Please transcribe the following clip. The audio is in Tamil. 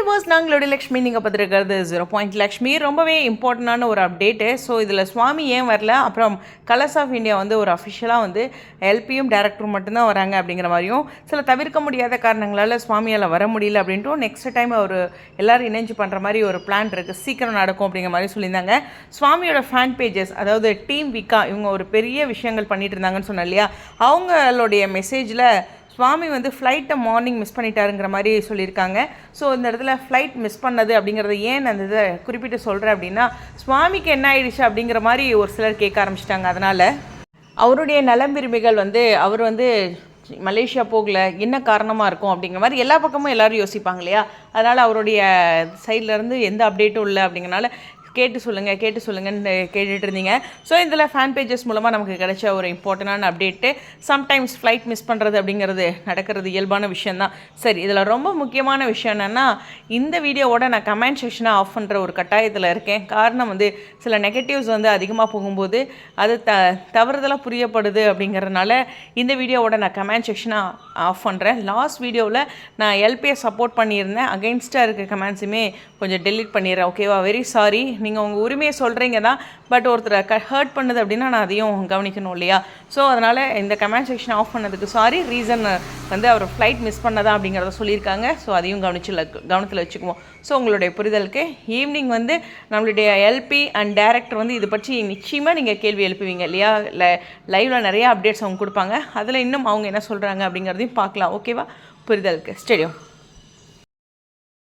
வியூவர்ஸ் நாங்களுடைய லக்ஷ்மி நீங்கள் பார்த்துருக்கிறது ஜீரோ பாயிண்ட் லக்ஷ்மி. ரொம்பவே இம்பார்ட்டண்டான ஒரு அப்டேட்டு ஸோ இதில் சுவாமி ஏன் வரல? அப்புறம் கலர்ஸ் ஆஃப் இந்தியா வந்து ஒரு அஃபிஷியலாக வந்து எல்பியும் டேரக்டரும் மட்டும்தான் வராங்க அப்படிங்கிற மாதிரியும் சில தவிர்க்க முடியாத காரணங்களால் சுவாமியால் வர முடியல அப்படின்ட்டும் நெக்ஸ்ட் டைம் அவர் எல்லோரும் இணைஞ்சு பண்ணுற மாதிரி ஒரு பிளான் இருக்குது சீக்கிரம் நடக்கும் அப்படிங்கிற மாதிரி சொல்லியிருந்தாங்க. சுவாமியோட ஃபேன் பேஜஸ் அதாவது டீம் விக்கா இவங்க ஒரு பெரிய விஷயங்கள் பண்ணிட்டு இருந்தாங்கன்னு சொன்னேன் இல்லையா? அவங்களுடைய மெசேஜில் சுவாமி வந்து ஃப்ளைட்டை மார்னிங் மிஸ் பண்ணிட்டாருங்கிற மாதிரி சொல்லியிருக்காங்க. ஸோ இந்த இடத்துல ஃப்ளைட் மிஸ் பண்ணது அப்படிங்கிறத ஏன் அந்த இதை குறிப்பிட்டு சொல்கிறேன் அப்படின்னா சுவாமிக்கு என்ன ஆயிடுச்சு அப்படிங்கிற மாதிரி ஒரு சிலர் கேட்க ஆரம்பிச்சிட்டாங்க. அதனால் அவருடைய நலம் விரும்பிகள் வந்து அவர் வந்து மலேசியா போகல என்ன காரணமாக இருக்கும் அப்படிங்கிற மாதிரி எல்லா பக்கமும் எல்லோரும் யோசிப்பாங்க இல்லையா? அதனால் அவருடைய சைட்லேருந்து எந்த அப்டேட்டும் இல்லை அப்படிங்கிறனால கேட்டு சொல்லுங்கள் கேட்டு சொல்லுங்கன்னு கேட்டுட்டு இருந்தீங்க. ஸோ இதில் ஃபேன் பேஜஸ் மூலமாக நமக்கு கிடைச்ச ஒரு இம்பார்ட்டண்டான அப்டேட்டு சம்டைம்ஸ் ஃப்ளைட் மிஸ் பண்ணுறது அப்படிங்கிறது நடக்கிறது இயல்பான விஷயந்தான் சரி இதில் ரொம்ப முக்கியமான விஷயம் என்னென்னா இந்த வீடியோவோட நான் கமெண்ட் செக்ஷனை ஆஃப் பண்ணுற ஒரு கட்டாயத்தில் இருக்கேன். காரணம் வந்து சில நெகட்டிவ்ஸ் வந்து அதிகமாக போகும்போது அது த தவறுதலாக புரியப்படுது அப்படிங்கிறதுனால இந்த வீடியோவோட நான் கமெண்ட் செக்ஷனை ஆஃப் பண்ணுறேன் லாஸ்ட் வீடியோவில் நான் எல்பியை சப்போர்ட் பண்ணியிருந்தேன். அகெயின்ஸ்டாக இருக்க கமெண்ட்ஸுமே கொஞ்சம் டெலீட் பண்ணிடுறேன். ஓகேவா வெரி சாரி நீங்கள் உங்கள் உரிமையை சொல்கிறீங்க தான் பட் ஒருத்தரை க ஹர்ட் பண்ணுது அப்படின்னா நான் அதையும் கவனிக்கணும் இல்லையா? ஸோ அதனால் இந்த கமெண்ட் செக்ஷன் ஆஃப் பண்ணதுக்கு சாரி ரீசன் வந்து அவர் ஃப்ளைட் மிஸ் பண்ணதா அப்படிங்கிறத சொல்லியிருக்காங்க. ஸோ அதையும் கவனிச்சு கவனத்தில் வச்சுக்குவோம். ஸோ உங்களுடைய புரிதலுக்கு ஈவினிங் வந்து நம்மளுடைய எல்பி அண்ட் டேரக்டர் வந்து இது பற்றி நிச்சயமாக நீங்கள் கேள்வி எழுப்புவீங்க இல்லையா? ல லைவில் நிறைய அப்டேட்ஸ் அவங்க கொடுப்பாங்க. அதில் இன்னும் அவங்க என்ன சொல்கிறாங்க அப்படிங்கிறதையும் பார்க்கலாம். ஓகேவா புரிதலுக்கு. ஸ்டேடியம்